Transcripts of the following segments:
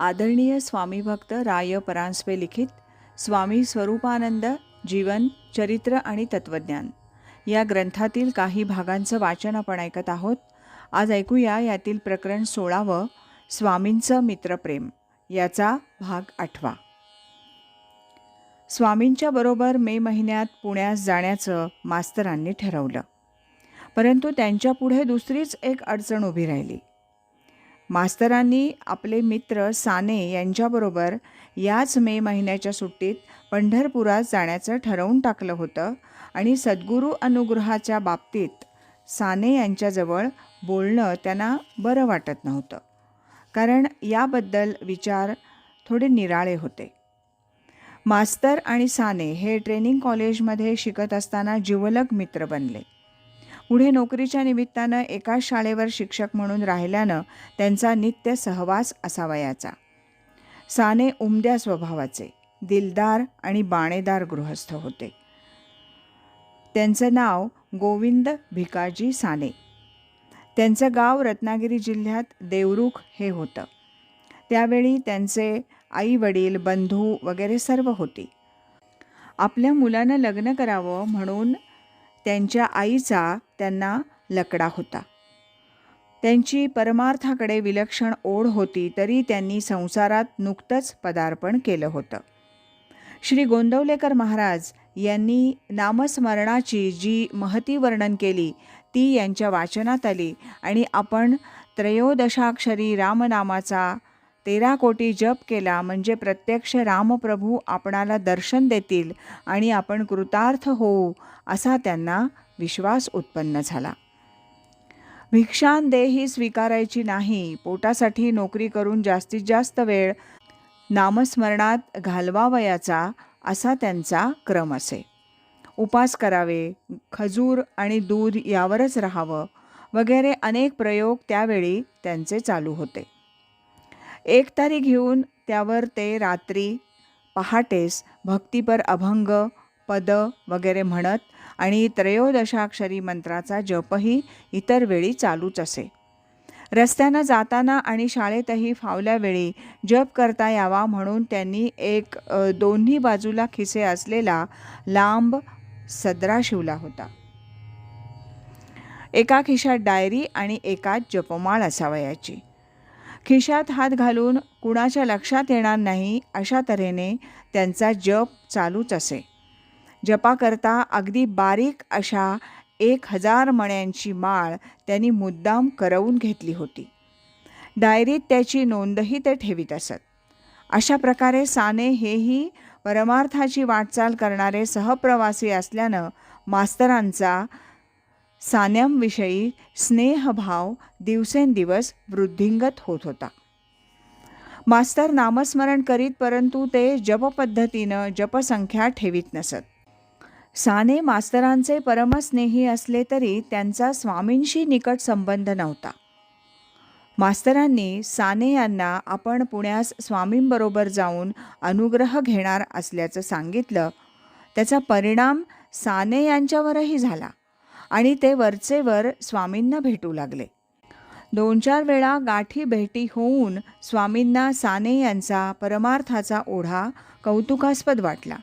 आदरणीय स्वामी भक्त राय परांजपे लिखित स्वामी स्वरूपानंद जीवन चरित्र आणि तत्वज्ञान. या ग्रंथातील काही भागांचं वाचन आपण ऐकत आहोत. आज ऐकूया यातील प्रकरण सोळावं स्वामींचं मित्रप्रेम. याचा भाग आठवा. स्वामींच्या बरोबर मे महिन्यात पुण्यास जाण्याचं मास्तरांनी ठरवलं. परंतु त्यांच्यापुढे दुसरीच एक अडचण उभी राहिली. मास्तरांनी आपले मित्र साने यांच्याबरोबर याच मे महिन्याच्या सुट्टीत पंढरपुरात जाण्याचं ठरवून टाकलं होतं आणि सद्गुरू अनुग्रहाच्या बाबतीत साने यांच्याजवळ बोलणं त्यांना बरं वाटत नव्हतं. कारण याबद्दल विचार थोडे निराळे होते. मास्तर आणि साने हे ट्रेनिंग कॉलेजमध्ये शिकत असताना जिवलग मित्र बनले. पुढे नोकरीच्या निमित्तानं एकाच शाळेवर शिक्षक म्हणून राहिल्यानं त्यांचा नित्य सहवास असावयाचा साने उमद्या स्वभावाचे दिलदार आणि बाणेदार गृहस्थ होते. त्यांचं नाव गोविंद भिकाजी साने. त्यांचं गाव रत्नागिरी जिल्ह्यात देवरुख हे होतं. त्यावेळी त्यांचे आई वडील बंधू वगैरे सर्व होती. आपल्या मुलानं लग्न करावं म्हणून त्यांच्या आईचा त्यांना लकडा होता. त्यांची परमार्थाकडे विलक्षण ओढ होती तरी त्यांनी संसारात नुकतंच पदार्पण केलं होतं. श्री गोंदवलेकर महाराज यांनी नामस्मरणाची जी महती वर्णन केली ती यांच्या वाचनात आली आणि आपण त्रयोदशाक्षरी रामनामाचा तेरा कोटी जप केला म्हणजे प्रत्यक्ष रामप्रभू आपणाला दर्शन देतील आणि आपण कृतार्थ होऊ असा त्यांना विश्वास उत्पन्न झाला. भिक्षान देही स्वीकारायची नाही पोटासाठी नोकरी करून जास्तीत जास्त वेळ नामस्मरणात घालवावयाचा असा त्यांचा क्रम असे. उपास करावे खजूर आणि दूध यावरच राहावं वगैरे अनेक प्रयोग त्यावेळी त्यांचे चालू होते. एक तारी घेऊन त्यावर ते रात्री पहाटेस भक्तिपर अभंग पद वगैरे म्हणत आणि त्रयोदशाक्षरी मंत्राचा जपही इतर वेळी चालूच असे. रस्त्यानं जाताना आणि शाळेतही फावल्या वेळी जप करता यावा म्हणून त्यांनी एक दोन्ही बाजूला खिसे असलेला लांब सदरा शिवला होता. एका खिशात डायरी आणि एकात जपमाळ असावयाची. खिशात हात घालून कुणाच्या लक्षात येणार नाही अशा तऱ्हेने त्यांचा जप चालूच असे. जपाकरता अगदी बारीक अशा एक हजार मण्यांची माळ त्यांनी मुद्दाम करवून घेतली होती. डायरीत त्याची नोंदही ते ठेवीत असत. अशा प्रकारे साने हेही परमार्थाची वाटचाल करणारे सहप्रवासी असल्यानं मास्तरांचा सान्यांविषयी स्नेहभाव दिवसेंदिवस वृद्धिंगत होत होता. मास्तर नामस्मरण करीत परंतु ते जपपद्धतीनं जपसंख्या ठेवीत नसत. साने मास्तरांचे परमस्नेही असले तरी त्यांचा स्वामींशी निकट संबंध नव्हता. मास्तरांनी साने यांना आपण पुण्यास स्वामींबरोबर जाऊन अनुग्रह घेणार असल्याचं सांगितलं त्याचा परिणाम साने यांच्यावरही झाला. आणि ते वरचेवर स्वामींना भेटू लागले. दोन चार वेळा गाठी भेटी होऊन स्वामींना साने यांचा परमार्थाचा ओढा कौतुकास्पद वाटला.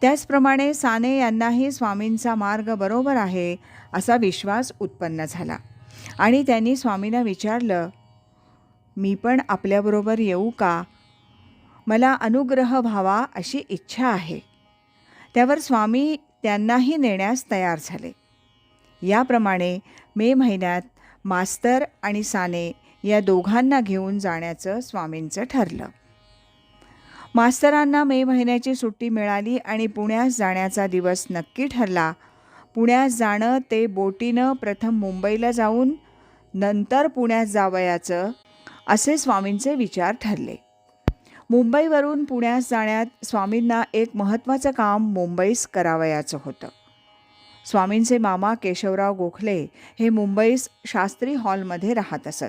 त्याचप्रमाणे साने यांनाही स्वामींचा मार्ग बरोबर आहे असा विश्वास उत्पन्न झाला. आणि त्यांनी स्वामींना विचारलं मी पण आपल्याबरोबर येऊ का? मला अनुग्रह व्हावा अशी इच्छा आहे. त्यावर स्वामी त्यांनाही नेण्यास तयार झाले. याप्रमाणे मे महिन्यात मास्तर आणि साने या दोघांना घेऊन जाण्याचं स्वामींचं ठरलं. मास्तरांना मे महिन्याची सुट्टी मिळाली आणि पुण्यास जाण्याचा दिवस नक्की ठरला. पुण्यास जाणं ते बोटीनं प्रथम मुंबईला जाऊन नंतर पुण्यात जावयाचं असे स्वामींचे विचार ठरले. मुंबईवरून पुण्यास जाण्यात स्वामींना एक महत्त्वाचं काम मुंबईस करावयाचं होतं. स्वामींचे मामा केशवराव गोखले हे मुंबईस शास्त्री हॉलमध्ये राहत असत.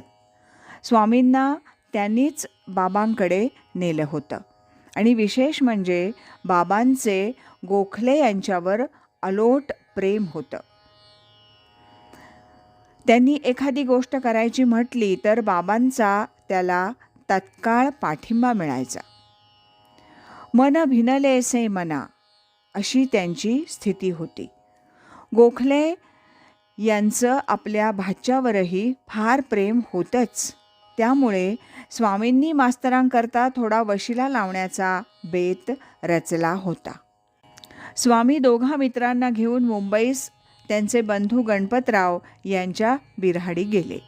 स्वामींना त्यांनीच बाबांकडे नेलं होतं. आणि विशेष म्हणजे बाबांचे गोखले यांच्यावर अलोट प्रेम होतं. त्यांनी एखादी गोष्ट करायची म्हटली तर बाबांचा त्याला तत्काळ पाठिंबा मिळायचा. मन भिनलेसे मना अशी त्यांची स्थिती होती. गोखले यांचं आपल्या भाच्यावरही फार प्रेम होतंच. त्यामुळे स्वामींनी मास्तरांकरता थोडा वशिला लावण्याचा बेत रचला होता. स्वामी दोघा मित्रांना घेऊन मुंबईस त्यांचे बंधू गणपतराव यांच्या बिरहाडी गेले.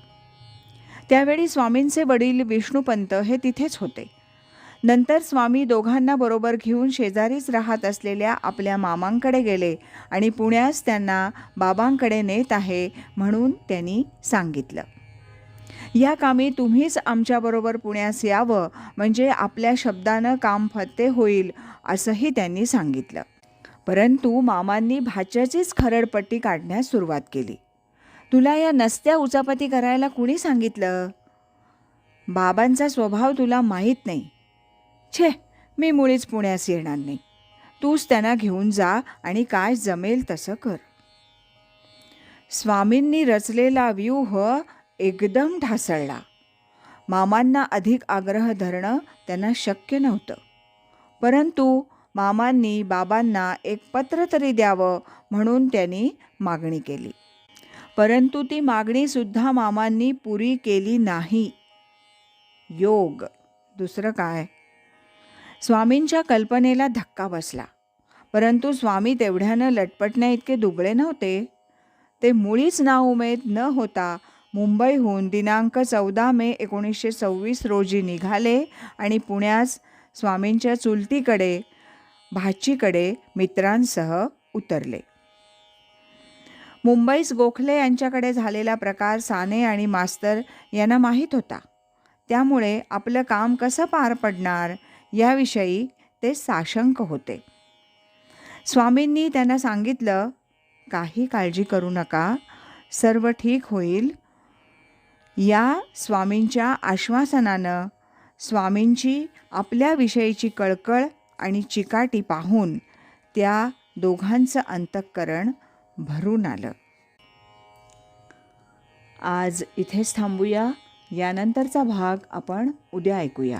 त्यावेळी स्वामींचे वडील विष्णुपंत हे तिथेच होते. नंतर स्वामी दोघांना बरोबर घेऊन शेजारीच राहत असलेल्या आपल्या मामांकडे गेले आणि पुण्यास त्यांना बाबांकडे नेत आहे म्हणून त्यांनी सांगितलं. या कामी तुम्हीच आमच्याबरोबर पुण्यास यावं म्हणजे आपल्या शब्दानं काम फत्ते होईल असंही त्यांनी सांगितलं. परंतु मामांनी भाच्याचीच खरडपट्टी काढण्यास सुरुवात केली. तुला या नसत्या उचापती करायला कुणी सांगितलं? बाबांचा स्वभाव तुला माहीत नाही. छे मी मुळीच पुण्यास येणार नाही. तूच त्यांना घेऊन जा आणि काय जमेल तसं कर. स्वामींनी रचलेला व्यूह एकदम ढासळला. मामांना अधिक आग्रह धरणं त्यांना शक्य नव्हतं. परंतु मामांनी बाबांना एक पत्र तरी द्यावं म्हणून त्यांनी मागणी केली. परंतु ती मागणीसुद्धा मामांनी पुरी केली नाही. योग. दुसरं काय? स्वामींच्या कल्पनेला धक्का बसला. परंतु स्वामी तेवढ्यानं लटपटण्या इतके दुबळे नव्हते. ते मुळीच नाउमेद न होता मुंबईहून दिनांक चौदा मे एकोणीसशे सव्वीस रोजी निघाले आणि पुण्यास स्वामींच्या चुलतीकडे भाचीकडे मित्रांसह उतरले. मुंबईस गोखले यांच्याकडे झालेला प्रकार साने आणि मास्तर यांना माहीत होता. त्यामुळे आपलं काम कसं पार पडणार? याविषयी ते साशंक होते. स्वामींनी त्यांना सांगितलं काही काळजी करू नका सर्व ठीक होईल. या स्वामींच्या आश्वासनानं स्वामींची आपल्याविषयीची कळकळ आणि चिकाटी पाहून त्या दोघांचं अंतःकरण भरून आलं. आज इथेच थांबूया. यानंतरचा भाग आपण उद्या ऐकूया.